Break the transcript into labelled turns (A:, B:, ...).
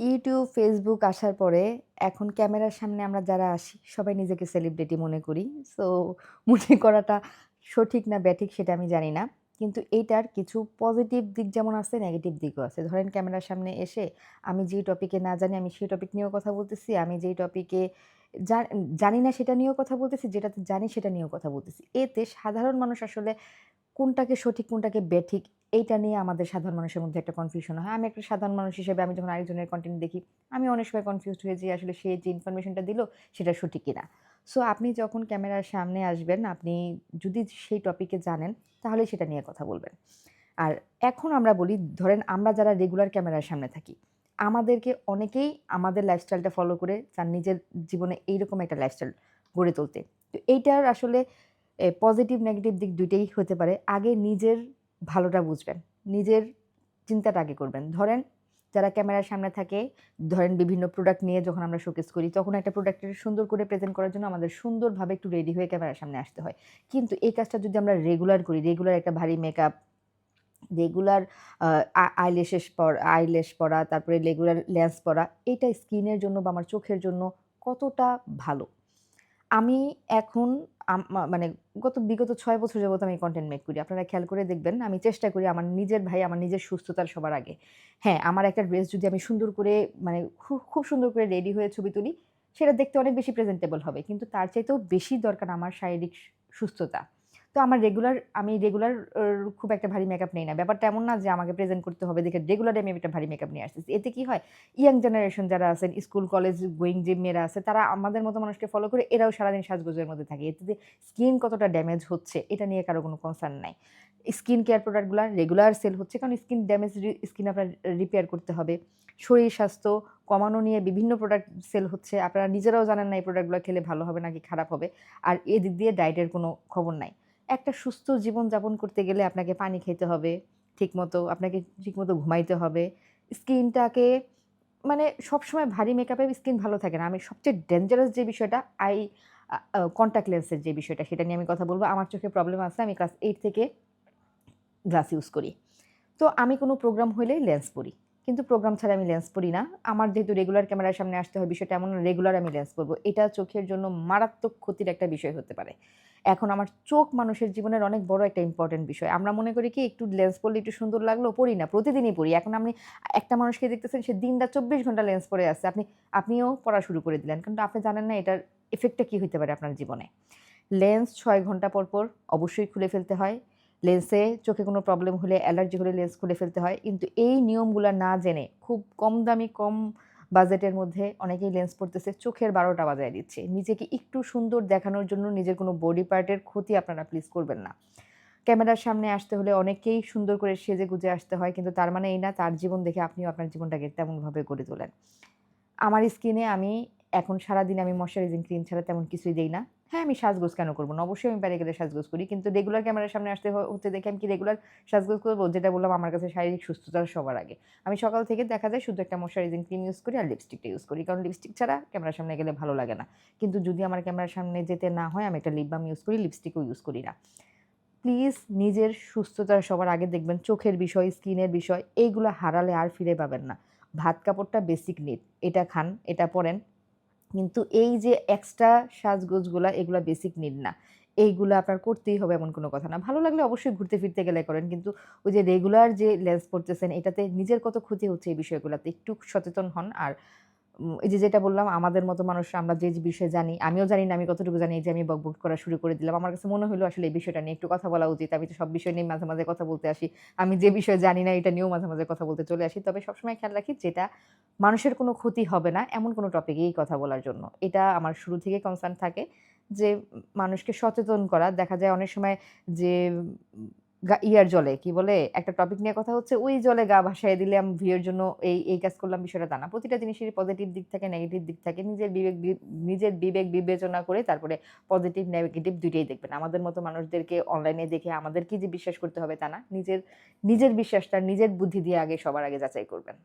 A: YouTube, Facebook আসার পরে এখন ক্যামেরার সামনে আমরা যারা আসি সবাই নিজেকে সেলিব্রিটি মনে করি। সো মনে করাটা সঠিক না ব্যাঠিক সেটা আমি জানি না। কিন্তু এইটার কিছু পজিটিভ দিক যেমন আছে, নেগেটিভ দিকও আছে। ধরেন ক্যামেরার সামনে এসে আমি যেই টপিকে না জানি আমি সেই টপিক নিয়েও কথা বলতেছি। আমি যেই টপিকে জানি না সেটা নিয়েও কথা বলতেছি, যেটাতে জানি সেটা নিয়েও কথা বলতেছি। এতে সাধারণ মানুষ আসলে কোনটাকে সঠিক, কোনটাকে বেঠিক এইটা নিয়ে আমাদের সাধারণ মানুষের মধ্যে একটা কনফিউশন হয়। আমি একটা সাধারণ মানুষ হিসেবে আমি যখন আরেকজনের কনটেন্ট দেখি, আমি অনেক সময় কনফিউজড হয়ে যাই আসলে সে যে ইনফরমেশনটা দিল সেটা সঠিক কিনা। সো আপনি যখন ক্যামেরার সামনে আসবেন, আপনি যদি সেই টপিকে জানেন তাহলেই সেটা নিয়ে কথা বলবেন। আর এখন আমরা বলি ধরেন আমরা যারা রেগুলার ক্যামেরার সামনে থাকি, আমাদেরকে অনেকেই আমাদের লাইফস্টাইলটা ফলো করে তার নিজের জীবনে এইরকম একটা লাইফস্টাইল গড়ে তুলতে। তো এইটার আসলে পজিটিভ নেগেটিভ দিক ২ টাই হতে পারে। আগে নিজের ভালোটা বুঝবেন। নিজের চিন্তাটা আগে করবেন। ধরেন যারা ক্যামেরার সামনে থাকে, ধরেন বিভিন্ন প্রোডাক্ট নিয়ে যখন আমরা শোকেস করি, তখন একটা প্রোডাক্টের সুন্দর করে প্রেজেন্ট করার জন্য আমাদের সুন্দরভাবে একটু রেডি হয়ে ক্যামেরার সামনে আসতে হয়। কিন্তু এই কাজটা যদি আমরা রেগুলার করি, রেগুলার একটা ভারী মেকআপ, রেগুলার আইলেশেস পর আইল্যাশ পরা, তারপরে রেগুলার লেন্স পরা, এটা স্কিনের জন্য বা আমার চোখের জন্য কতটা ভালো। আমি এখন মানে গত বিগত ছয় বছর যাবত আমি কন্টেন্ট মেক করি। আপনারা খেয়াল করে দেখবেন আমি চেষ্টা করি আমার নিজের ভাই, আমার নিজের সুস্থতার সবার আগে। হ্যাঁ, আমার একটা ড্রেস যদি আমি সুন্দর করে মানে খুব খুব সুন্দর করে রেডি হয়ে ছবি তুলি, সেটা দেখতে অনেক বেশি প্রেজেন্টেবল হবে। কিন্তু তার চাইতেও বেশি দরকার আমার শারীরিক সুস্থতা। তো আমার রেগুলার আমি রেগুলার খুব একটা ভারী মেকআপ নেই না। ব্যাপারটা এমন না যে আমাকে প্রেজেন্ট করতে হবে দেখে রেগুলার আমি একটা ভারী মেকআপ নিয়ে আসতেছি। এতে কি হয়? ইয়াং জেনারেশন যারা আছেন, স্কুল, কলেজ গোয়িং যে মেয়েরা আছে তারা আমাদের মতো মানুষকে ফলো করে এরাও সারাদিন সাজগোজের মধ্যে থাকে। এতে স্কিন কতটা ড্যামেজ হচ্ছে এটা নিয়ে কারও কোনো কনসার্ন নাই। স্কিন কেয়ার প্রোডাক্টগুলো রেগুলার সেল হচ্ছে কারণ স্কিন ড্যামেজ স্কিন আপনার রিপেয়ার করতে হবে। শরীর স্বাস্থ্য কমানো নিয়ে বিভিন্ন প্রোডাক্ট সেল হচ্ছে। আপনারা নিজেরাও জানেন না এই প্রোডাক্টগুলো খেলে ভালো হবে নাকি খারাপ হবে। আর এদিক দিয়ে ডায়েটের কোনো খবর নাই। একটা সুস্থ জীবন যাপন করতে গেলে আপনাকে পানি খেতে হবে ঠিকমতো, আপনাকে ঠিকমতো ঘুমাইতে হবে। স্কিনটাকে মানে সবসময় ভারী মেকআপে স্কিন ভালো থাকে না। আমি সবচেয়ে ডেঞ্জারাস যে বিষয়টা আই আ লেন্সের যে বিষয়টা সেটা নিয়ে আমি কথা বলব আমার চোখে প্রবলেম আছে। আমি ক্লাস 8 থেকে গ্লাস ইউজ করি। তো আমি কোনো প্রোগ্রাম হইলেই লেন্স পড়ি। কিন্তু প্রোগ্রাম ছাড়া আমি লেন্স পড়ি না। আমার যেহেতু রেগুলার ক্যামেরার সামনে আসতে হয় বিষয়টা এমন রেগুলার আমি লেন্স পড়ব। এটা চোখের জন্য মারাত্মক ক্ষতির একটা বিষয় হতে পারে। এখন আমার চোখ মানুষের জীবনের অনেক বড় একটা ইম্পোর্টেন্ট বিষয়। আমরা মনে করি কি একটু লেন্স পড়লে একটু সুন্দর লাগল, পড়ি না। প্রতিদিনই পড়ি। এখন আপনি একটা মানুষকে দেখতেছেন সে দিনটা চব্বিশ ঘণ্টা লেন্স পরে আছে। আপনি আপনিও পড়া শুরু করে দিলেন। কিন্তু আপনি জানেন না এটার এফেক্টটা কী হতে পারে আপনার জীবনে। লেন্স ছয় ঘণ্টা পর, পর অবশ্যই খুলে ফেলতে হয়। লেন্সে চোখে কোনো প্রবলেম হলে, অ্যালার্জি হলে লেন্স খুলে ফেলতে হয়। কিন্তু এই নিয়মগুলা না জেনে খুব কম দামি, কম বাজেটের মধ্যে অনেকেই লেন্স পড়তেছে। চোখের বারোটা বাজায় দিচ্ছে। নিজেকে একটু সুন্দর দেখানোর জন্য নিজের কোনো বডি পার্টের ক্ষতি আপনারা প্লিজ করবেন না। ক্যামেরার সামনে আসতে হলে অনেকেই সুন্দর করে সেজে-গুজে আসতে হয়। কিন্তু তার মানে এই না তার জীবন দেখে আপনিও আপনার জীবনটাকে তেমনভাবে গড়ে তোলেন। আমার স্কিনে আমি এখন সারাদিন আমি ময়েশ্চারাইজিং ক্রিম ছাড়া তেমন কিছুই দেই না। হ্যাঁ, আমি সাজগোজ কেন করব না? অবশ্যই আমি বাইরে গেলে সাজগোজ করি। কিন্তু রেগুলার ক্যামেরার সামনে আসতে হচ্ছে দেখে আমি কি রেগুলার সাজগোজ করব? যেটা বললাম আমার কাছে শারীরিক সুস্থতার সবার আগে। আমি সকাল থেকে দেখা যায় শুধু একটা ময়েশ্চারাইজিং ক্রিম ইউজ করি আর লিপস্টিকটা ইউজ করি। কারণ লিপস্টিক ছাড়া ক্যামেরার সামনে গেলে ভালো লাগে না। কিন্তু যদি আমার ক্যামেরার সামনে যেতে না হয় আমি একটা লিপ বাম ইউজ করি, লিপস্টিকও ইউজ করি না। প্লিজ নিজের সুস্থতা সবার আগে দেখবেন। চোখের বিষয়, স্কিনের বিষয় এইগুলো হারালে আর ফিরে পাবেন না। ভাত কাপড়টা বেসিক নিড। এটা খান, এটা পড়েন। কিন্তু এই যে এক্সট্রা সাজগোজগুলো, এগুলা বেসিক নিড না। এইগুলো আপনার করতেই হবে এমন কোনো কথা না। ভালো লাগলে অবশ্যই ঘুরতে ফিরতে গেলে করেন। কিন্তু ওই যে রেগুলার যে লেন্স পড়তেছেন এটাতে নিজের কত ক্ষতি হচ্ছে এই বিষয়গুলোতে একটু সচেতন হন। আর এই যে যেটা বললাম আমাদের মতো মানুষ আমরা যে, যে বিষয়ে জানি, আমিও জানি না আমি কতটুকু জানি যে আমি বকবক করা শুরু করে দিলাম। আমার কাছে মনে হলো আসলে এই বিষয়টা নিয়ে একটু কথা বলা উচিত। আমি তো সব বিষয় নিয়ে মাঝে, মাঝে কথা বলতে আসি। আমি যে বিষয়ে জানি না এটা নিয়েও মাঝে, মাঝে কথা বলতে চলে আসি। তবে সবসময় খেয়াল রাখি যেটা মানুষের কোনো ক্ষতি হবে না এমন কোনো টপিকেই কথা বলার জন্য। এটা আমার শুরু থেকে কনসার্ন থাকে যে মানুষকে সচেতন করা। দেখা যায় অনেক সময় যে ইয়ার জলে কি বলে? একটা টপিক নিয়ে কথা হচ্ছে ওই জলে গা ভাসায় দিলে আমি ভিউয়ের জন্য এই, এই কাজ করলাম বিষয়টা তা না। প্রতিটা জিনিসেরই পজিটিভ দিক থাকে, নেগেটিভ দিক থাকে। নিজের বিবেক নিজের বিবেক বিবেচনা করে তারপরে পজিটিভ, নেগেটিভ দুইটাই দেখবেন। আমাদের মতো মানুষদেরকে অনলাইনে দেখে আমাদেরকেই যে বিশ্বাস করতে হবে তা না। নিজের, নিজের বিশ্বাসটা নিজের বুদ্ধি দিয়ে আগে সবার আগে যাচাই করবেন।